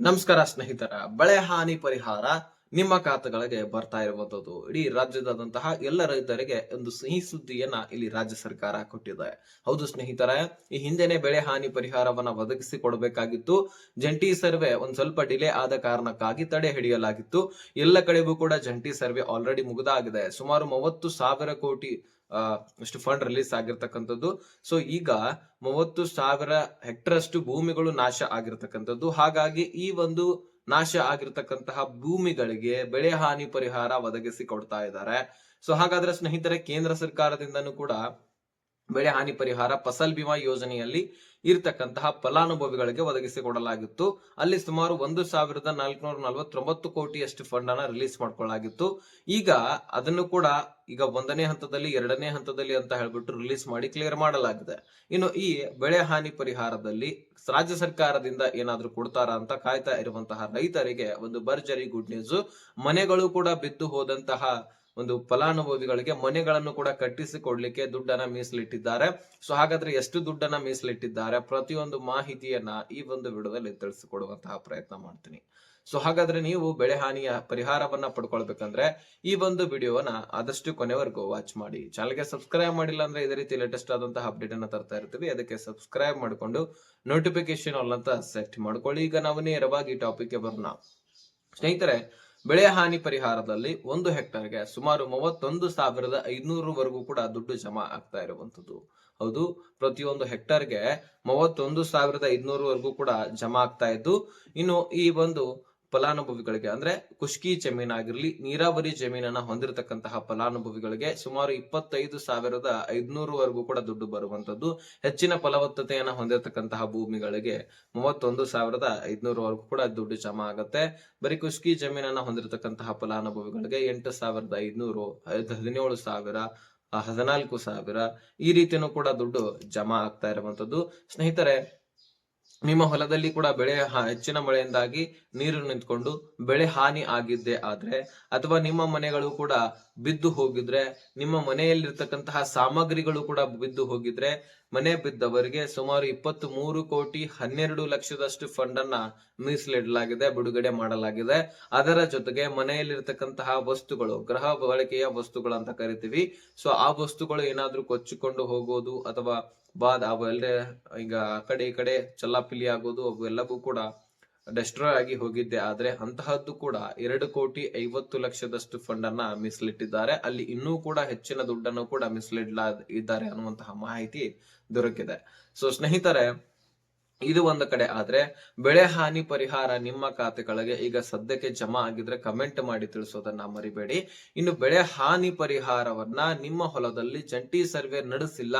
ನಮಸ್ಕಾರ ಸ್ನೇಹಿತರ ಬೆಳೆ ಹಾನಿ ಪರಿಹಾರ ನಿಮ್ಮ ಖಾತೆಗಳಿಗೆ ಬರ್ತಾ ಇರುವಂತದ್ದು. ಇಡೀ ರಾಜ್ಯದಾದಂತಹ ಎಲ್ಲ ರೈತರಿಗೆ ಒಂದು ಸಿಹಿ ಸುದ್ದಿಯನ್ನ ಇಲ್ಲಿ ರಾಜ್ಯ ಸರ್ಕಾರ ಕೊಟ್ಟಿದೆ. ಹೌದು ಸ್ನೇಹಿತರೆ, ಈ ಹಿಂದೆನೆ ಬೆಳೆ ಹಾನಿ ಪರಿಹಾರವನ್ನ ಒದಗಿಸಿ ಕೊಡಬೇಕಾಗಿತ್ತು. ಜಂಟಿ ಸರ್ವೆ ಒಂದ್ ಸ್ವಲ್ಪ ಡಿಲೇ ಆದ ಕಾರಣಕ್ಕಾಗಿ ತಡೆ ಹಿಡಿಯಲಾಗಿತ್ತು. ಎಲ್ಲ ಕಡೆಗೂ ಕೂಡ ಜಂಟಿ ಸರ್ವೆ ಆಲ್ರೆಡಿ ಮುಗಿದಾಗಿದೆ. ಸುಮಾರು ಮೂವತ್ತು ಸಾವಿರ ಕೋಟಿ ಅಷ್ಟು ಫಂಡ್ ರಿಲೀಸ್ ಆಗಿರ್ತಕ್ಕಂಥದ್ದು. ಸೊ, ಈಗ ಮೂವತ್ತು ಸಾವಿರ ಹೆಕ್ಟರ್ ಅಷ್ಟು ಭೂಮಿಗಳು ನಾಶ ಆಗಿರ್ತಕ್ಕಂಥದ್ದು. ಹಾಗಾಗಿ ಈ ಒಂದು ನಾಶ ಆಗಿರ್ತಕ್ಕಂತಹ ಭೂಮಿಗಳಿಗೆ ಬೆಳೆ ಹಾನಿ ಪರಿಹಾರ ಒದಗಿಸಿ ಕೊಡ್ತಾ ಇದ್ದಾರೆ. ಸೊ ಹಾಗಾದ್ರೆ ಸ್ನೇಹಿತರೆ, ಕೇಂದ್ರ ಸರ್ಕಾರದಿಂದನೂ ಕೂಡ ಬೆಳೆ ಹಾನಿ ಪರಿಹಾರ ಫಸಲ್ ಬಿಮಾ ಯೋಜನೆಯಲ್ಲಿ ಇರತಕ್ಕಂತಹ ಫಲಾನುಭವಿಗಳಿಗೆ ಒದಗಿಸಿಕೊಡಲಾಗಿತ್ತು ಅಲ್ಲಿ ಸುಮಾರು ಒಂದು ಸಾವಿರದ ನಾಲ್ಕುನೂರ ನಲವತ್ತೊಂಬತ್ತು ಕೋಟಿಯಷ್ಟು ಫಂಡ್ ಅನ್ನ ರಿಲೀಸ್ ಮಾಡ್ಕೊಳ್ಳಾಗಿತ್ತು ಈಗ ಅದನ್ನು ಕೂಡ ಈಗ ಒಂದನೇ ಹಂತದಲ್ಲಿ, ಎರಡನೇ ಹಂತದಲ್ಲಿ ಅಂತ ಹೇಳ್ಬಿಟ್ಟು ರಿಲೀಸ್ ಮಾಡಿ ಕ್ಲಿಯರ್ ಮಾಡಲಾಗಿದೆ. ಇನ್ನು ಈ ಬೆಳೆ ಹಾನಿ ಪರಿಹಾರದಲ್ಲಿ ರಾಜ್ಯ ಸರ್ಕಾರದಿಂದ ಏನಾದ್ರೂ ಕೊಡ್ತಾರಾ ಅಂತ ಕಾಯ್ತಾ ಇರುವಂತಹ ರೈತರಿಗೆ ಒಂದು ಭರ್ಜರಿ ಗುಡ್ ನ್ಯೂಸ್ ಮನೆಗಳು ಕೂಡ ಬಿದ್ದು ಹೋದಂತಹ ಒಂದು ಫಲಾನುಭವಿಗಳಿಗೆ ಮನೆಗಳನ್ನು ಕೂಡ ಕಟ್ಟಿಸಿಕೊಡ್ಲಿಕ್ಕೆ ದುಡ್ಡನ್ನ ಮೀಸಲಿಟ್ಟಿದ್ದಾರೆ. ಸೊ ಹಾಗಾದ್ರೆ ಎಷ್ಟು ದುಡ್ಡನ್ನ ಮೀಸಲಿಟ್ಟಿದ್ದಾರೆ? ಪ್ರತಿಯೊಂದು ಮಾಹಿತಿಯನ್ನ ಈ ಒಂದು ವಿಡಿಯೋದಲ್ಲಿ ತಿಳಿಸಿಕೊಡುವಂತಹ ಪ್ರಯತ್ನ ಮಾಡ್ತೀನಿ. ಸೊ ಹಾಗಾದ್ರೆ ನೀವು ಬೆಳೆ ಹಾನಿಯ ಪರಿಹಾರವನ್ನ ಪಡ್ಕೊಳ್ಬೇಕಂದ್ರೆ ಈ ಒಂದು ವಿಡಿಯೋವನ್ನ ಆದಷ್ಟು ಕೊನೆವರೆಗೂ ವಾಚ್ ಮಾಡಿ. ಚಾನಲ್ಗೆ ಸಬ್ಸ್ಕ್ರೈಬ್ ಮಾಡಿಲ್ಲ ಅಂದ್ರೆ ಇದೇ ರೀತಿ ಲೇಟೆಸ್ಟ್ ಆದಂತಹ ಅಪ್ಡೇಟ್ ಅನ್ನ ತರ್ತಾ ಇರ್ತೀವಿ. ಅದಕ್ಕೆ ಸಬ್ಸ್ಕ್ರೈಬ್ ಮಾಡಿಕೊಂಡು ನೋಟಿಫಿಕೇಶನ್ ಆಲ್ ಅಂತ ಸೆಟ್ ಮಾಡ್ಕೊಳ್ಳಿ. ಈಗ ನಾವು ನೇರವಾಗಿ ಟಾಪಿಕ್ಗೆ ಬರೋಣ. ಸ್ನೇಹಿತರೆ ಬೆಳೆ ಹಾನಿ ಪರಿಹಾರದಲ್ಲಿ ಒಂದು ಹೆಕ್ಟರ್ಗೆ ಸುಮಾರು ಮೂವತ್ತೊಂದು ಸಾವಿರದ ಐನೂರವರೆಗೂ ಕೂಡ ದುಡ್ಡು ಜಮಾ ಆಗ್ತಾ ಇರುವಂತದ್ದು ಹೌದು, ಪ್ರತಿಯೊಂದು ಹೆಕ್ಟರ್ಗೆ ಮೂವತ್ತೊಂದು ಸಾವಿರದ ಐದ್ನೂರವರೆಗೂ ಕೂಡ ಜಮಾ ಆಗ್ತಾ ಇದ್ದು, ಇನ್ನು ಈ ಒಂದು ಫಲಾನುಭವಿಗಳಿಗೆ, ಅಂದ್ರೆ ಖುಷ್ಕಿ ಜಮೀನಾಗಿರ್ಲಿ ನೀರಾವರಿ ಜಮೀನನ್ನ ಹೊಂದಿರತಕ್ಕಂತಹ ಫಲಾನುಭವಿಗಳಿಗೆ ಸುಮಾರು ಇಪ್ಪತ್ತೈದು ಸಾವಿರದ ಐದ್ನೂರವರೆಗೂ ಕೂಡ ದುಡ್ಡು ಬರುವಂತದ್ದು ಹೆಚ್ಚಿನ ಫಲವತ್ತತೆಯನ್ನ ಹೊಂದಿರತಕ್ಕಂತಹ ಭೂಮಿಗಳಿಗೆ ಮೂವತ್ತೊಂದು ಸಾವಿರದ ಐದ್ನೂರವರೆಗೂ ಕೂಡ ದುಡ್ಡು ಜಮಾ ಆಗುತ್ತೆ. ಬರೀ ಖುಷ್ಕಿ ಜಮೀನನ್ನ ಹೊಂದಿರತಕ್ಕಂತಹ ಫಲಾನುಭವಿಗಳಿಗೆ ಎಂಟು ಸಾವಿರದ ಐದ್ನೂರು ಹದಿನೇಳು ಸಾವಿರ, ಹದಿನಾಲ್ಕು ಸಾವಿರ ಈ ರೀತಿಯೂ ಕೂಡ ದುಡ್ಡು ಜಮಾ ಆಗ್ತಾ ಇರುವಂತದ್ದು ಸ್ನೇಹಿತರೆ ನಿಮ್ಮ ಹೊಲದಲ್ಲಿ ಕೂಡ ಬೆಳೆ ಹೆಚ್ಚಿನ ಮಳೆಯಿಂದಾಗಿ ನೀರು ನಿಂತ್ಕೊಂಡು ಬೆಳೆ ಹಾನಿ ಆಗಿದ್ದೆ ಆದ್ರೆ, ಅಥವಾ ನಿಮ್ಮ ಮನೆಗಳು ಕೂಡ ಬಿದ್ದು ಹೋಗಿದ್ರೆ, ನಿಮ್ಮ ಮನೆಯಲ್ಲಿರ್ತಕ್ಕಂತಹ ಸಾಮಗ್ರಿಗಳು ಕೂಡ ಬಿದ್ದು ಹೋಗಿದ್ರೆ, ಮನೆ ಬಿದ್ದವರಿಗೆ ಸುಮಾರು ಇಪ್ಪತ್ತು ಮೂರು ಕೋಟಿ ಹನ್ನೆರಡು ಲಕ್ಷದಷ್ಟು ಫಂಡ್ ಅನ್ನ ಮೀಸಲಿಡಲಾಗಿದೆ, ಬಿಡುಗಡೆ ಮಾಡಲಾಗಿದೆ. ಅದರ ಜೊತೆಗೆ ಮನೆಯಲ್ಲಿರ್ತಕ್ಕಂತಹ ವಸ್ತುಗಳು, ಗೃಹ ಬಳಕೆಯ ವಸ್ತುಗಳು ಅಂತ ಕರಿತೀವಿ. ಸೊ ಆ ವಸ್ತುಗಳು ಏನಾದ್ರೂ ಕೊಚ್ಚಿಕೊಂಡು ಹೋಗೋದು ಅಥವಾ ಬಾದ್ ಅವೆಲ್ಲ ಈಗ ಆ ಕಡೆ ಈ ಕಡೆ ಚಲ್ಲಾಪಿಲಿ ಆಗೋದು ಅವೆಲ್ಲವೂ ಕೂಡ ಡೆಸ್ಟ್ರಾಯ್ ಆಗಿ ಹೋಗಿದ್ದೆ. ಆದ್ರೆ ಅಂತಹದ್ದು ಕೂಡ ಎರಡು ಕೋಟಿ ಐವತ್ತು ಲಕ್ಷದಷ್ಟು ಫಂಡ್ ಅನ್ನ ಮೀಸಲಿಟ್ಟಿದ್ದಾರೆ. ಅಲ್ಲಿ ಇನ್ನೂ ಕೂಡ ಹೆಚ್ಚಿನ ದುಡ್ಡನ್ನು ಕೂಡ ಮೀಸಲಿಡ್ಲಾ ಇದ್ದಾರೆ ಅನ್ನುವಂತಹ ಮಾಹಿತಿ ದೊರಕಿದೆ. ಸೊ ಸ್ನೇಹಿತರೆ, ಇದು ಒಂದು ಕಡೆ. ಆದ್ರೆ ಬೆಳೆ ಹಾನಿ ಪರಿಹಾರ ನಿಮ್ಮ ಖಾತೆಗಳಿಗೆ ಈಗ ಸದ್ಯಕ್ಕೆ ಜಮಾ ಆಗಿದ್ರೆ ಕಮೆಂಟ್ ಮಾಡಿ ತಿಳಿಸೋದನ್ನ ಮರಿಬೇಡಿ. ಇನ್ನು ಬೆಳೆ ಹಾನಿ ಪರಿಹಾರವನ್ನ ನಿಮ್ಮ ಹೊಲದಲ್ಲಿ ಜಂಟಿ ಸರ್ವೆ ನಡೆಸಿಲ್ಲ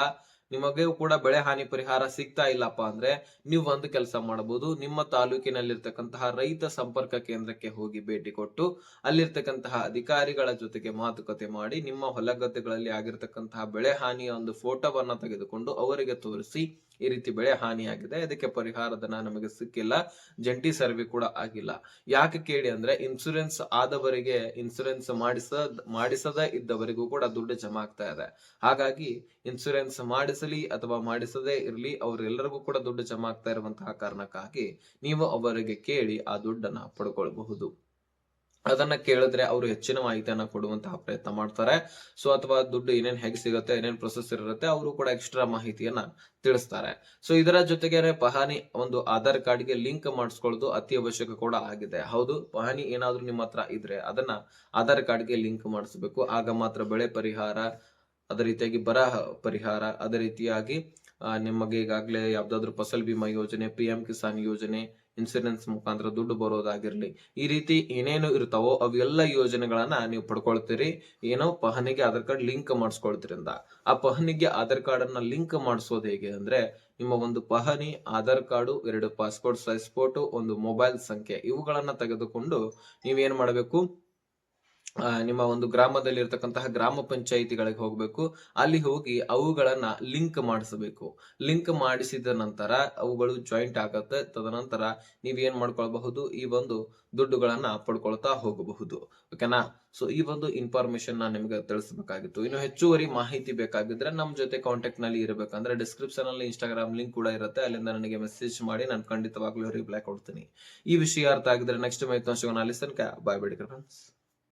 ನಿಮಗೆ ಕೂಡ ಬೆಳೆ ಹಾನಿ ಪರಿಹಾರ ಸಿಗ್ತಾ ಇಲ್ಲಪ್ಪ ಅಂದ್ರೆ ನೀವು ಒಂದು ಕೆಲಸ ಮಾಡಬಹುದು. ನಿಮ್ಮ ತಾಲೂಕಿನಲ್ಲಿರ್ತಕ್ಕಂತಹ ರೈತ ಸಂಪರ್ಕ ಕೇಂದ್ರಕ್ಕೆ ಹೋಗಿ ಭೇಟಿ ಕೊಟ್ಟು ಅಲ್ಲಿರ್ತಕ್ಕಂತಹ ಅಧಿಕಾರಿಗಳ ಜೊತೆಗೆ ಮಾತುಕತೆ ಮಾಡಿ ನಿಮ್ಮ ಹೊಲಗದ್ದೆಗಳಲ್ಲಿ ಆಗಿರ್ತಕ್ಕಂತಹ ಬೆಳೆ ಹಾನಿಯ ಒಂದು ಫೋಟೋವನ್ನ ತೆಗೆದುಕೊಂಡು ಅವರಿಗೆ ತೋರಿಸಿ ಈ ರೀತಿ ಬೆಳೆ ಹಾನಿಯಾಗಿದೆ ಇದಕ್ಕೆ ಪರಿಹಾರಧನ ನಮಗೆ ಸಿಕ್ಕಿಲ್ಲ. ಜಂಟಿ ಸರ್ವೆ ಕೂಡ ಆಗಿಲ್ಲ. ಯಾಕೆ ಕೇಳಿ ಅಂದ್ರೆ ಇನ್ಸೂರೆನ್ಸ್ ಆದವರಿಗೆ ಇನ್ಸೂರೆನ್ಸ್ ಮಾಡಿಸ, ಮಾಡಿಸದ ಇದ್ದವರಿಗೂ ಕೂಡ ದುಡ್ಡು ಜಮಾ ಆಗ್ತಾ ಇದೆ. ಹಾಗಾಗಿ ಇನ್ಸೂರೆನ್ಸ್ ಮಾಡಿಸಲಿ ಅಥವಾ ಮಾಡಿಸದೇ ಇರಲಿ ಅವರೆಲ್ಲರಿಗೂ ಕೂಡ ದುಡ್ಡು ಜಮಾ ಆಗ್ತಾ ಇರುವಂತಹ ಕಾರಣಕ್ಕಾಗಿ ನೀವು ಅವರಿಗೆ ಕೇಳಿ ಆ ದುಡ್ಡನ್ನ ಪಡ್ಕೊಳ್ಬಹುದು. ಅದನ್ನ ಕೇಳಿದ್ರೆ ಅವರು ಹೆಚ್ಚಿನ ಮಾಹಿತಿಯನ್ನ ಕೊಡುವಂತಹ ಪ್ರಯತ್ನ ಮಾಡ್ತಾರೆ. ಸೊ ಅಥವಾ ದುಡ್ಡು ಏನೇನ್ ಹೇಗೆ ಸಿಗುತ್ತೆ, ಏನೇನ್ ಪ್ರೊಸೆಸ್ ಇರುತ್ತೆ, ಅವರು ಕೂಡ ಎಕ್ಸ್ಟ್ರಾ ಮಾಹಿತಿಯನ್ನ ತಿಳಿಸ್ತಾರೆ. ಸೊ ಇದರ ಜೊತೆಗೆ ಪಹಾನಿ ಒಂದು ಆಧಾರ್ ಕಾರ್ಡ್ಗೆ ಲಿಂಕ್ ಮಾಡಿಸ್ಕೊಳ್ಳೋದು ಅತಿ ಅವಶ್ಯಕ ಕೂಡ ಆಗಿದೆ. ಹೌದು, ಪಹಾನಿ ಏನಾದ್ರೂ ನಿಮ್ಮ ಹತ್ರ ಇದ್ರೆ ಅದನ್ನ ಆಧಾರ್ ಕಾರ್ಡ್ಗೆ ಲಿಂಕ್ ಮಾಡಿಸ್ಬೇಕು. ಆಗ ಮಾತ್ರ ಬೆಳೆ ಪರಿಹಾರ, ಅದೇ ರೀತಿಯಾಗಿ ಬರ ಪರಿಹಾರ, ಅದೇ ರೀತಿಯಾಗಿ ನಿಮಗೆ ಈಗಾಗಲೇ ಯಾವ್ದಾದ್ರು ಫಸಲ್ ಬಿಮಾ ಯೋಜನೆ ಪಿ ಕಿಸಾನ್ ಯೋಜನೆ ಇನ್ಸೂರೆನ್ಸ್ ಮುಖಾಂತರ ದುಡ್ಡು ಬರೋದಾಗಿರ್ಲಿ, ಈ ರೀತಿ ಏನೇನು ಇರ್ತಾವೋ ಅವೆಲ್ಲ ಯೋಜನೆಗಳನ್ನ ನೀವು ಪಡ್ಕೊಳ್ತೀರಿ. ಏನೋ ಪಹನಿಗೆ ಆಧಾರ್ ಕಾರ್ಡ್ ಲಿಂಕ್ ಮಾಡಿಸ್ಕೊಳ್ತಿರಿಂದ ಆ ಪಹನಿಗೆ ಆಧಾರ್ ಕಾರ್ಡ್ ಅನ್ನ ಲಿಂಕ್ ಮಾಡಿಸೋದು ಹೇಗೆ ಅಂದ್ರೆ, ನಿಮ್ಮ ಒಂದು ಪಹನಿ, ಆಧಾರ್ ಕಾರ್ಡು, ಎರಡು ಪಾಸ್ಪೋರ್ಟ್, ಸೈಜ್ ಫೋಟೋ, ಒಂದು ಮೊಬೈಲ್ ಸಂಖ್ಯೆ ಇವುಗಳನ್ನ ತೆಗೆದುಕೊಂಡು ನೀವೇನ್ ಮಾಡಬೇಕು? ನಿಮ್ಮ ಒಂದು ಗ್ರಾಮದಲ್ಲಿ ಇರತಕ್ಕಂತಹ ಗ್ರಾಮ ಪಂಚಾಯಿತಿಗಳಿಗೆ ಹೋಗಬೇಕು. ಅಲ್ಲಿ ಹೋಗಿ ಅವುಗಳನ್ನ ಲಿಂಕ್ ಮಾಡಿಸಬೇಕು. ಲಿಂಕ್ ಮಾಡಿಸಿದ ನಂತರ ಅವುಗಳು ಜಾಯಿಂಟ್ ಆಗತ್ತೆ. ತದನಂತರ ನೀವ್ ಏನ್ ಮಾಡ್ಕೊಳ್ಬಹುದು? ಈ ಒಂದು ದುಡ್ಡುಗಳನ್ನ ಪಡ್ಕೊಳ್ತಾ ಹೋಗಬಹುದು. ಓಕೆನಾ ಸೊ ಈ ಒಂದು ಇನ್ಫಾರ್ಮೇಶನ್ ನಾನು ನಿಮಗೆ ತಿಳಿಸಬೇಕಾಗಿತ್ತು. ಇನ್ನು ಹೆಚ್ಚುವರಿ ಮಾಹಿತಿ ಬೇಕಾಗಿದ್ರೆ ನಮ್ಮ ಜೊತೆ ಕಾಂಟ್ಯಾಕ್ಟ್ನಲ್ಲಿ ಇರಬೇಕಂದ್ರೆ ಡಿಸ್ಕ್ರಿಪ್ಷನ್ ಅಲ್ಲಿ ಇನ್ಸ್ಟಾಗ್ರಾಮ್ ಲಿಂಕ್ ಕೂಡ ಇರುತ್ತೆ. ಅಲ್ಲಿಂದ ನನಗೆ ಮೆಸೇಜ್ ಮಾಡಿ ನಾನು ಖಂಡಿತವಾಗ್ಲೂ ರಿಪ್ಲೈ ಕೊಡ್ತೀನಿ. ಈ ವಿಷಯ ಅರ್ಥ ಆಗಿದ್ರೆ ನೆಕ್ಸ್ಟ್ ಮೈತ್ ತನಕ ಬಾಯ್ ಬಿಡಿ ಫ್ರೆಂಡ್ಸ್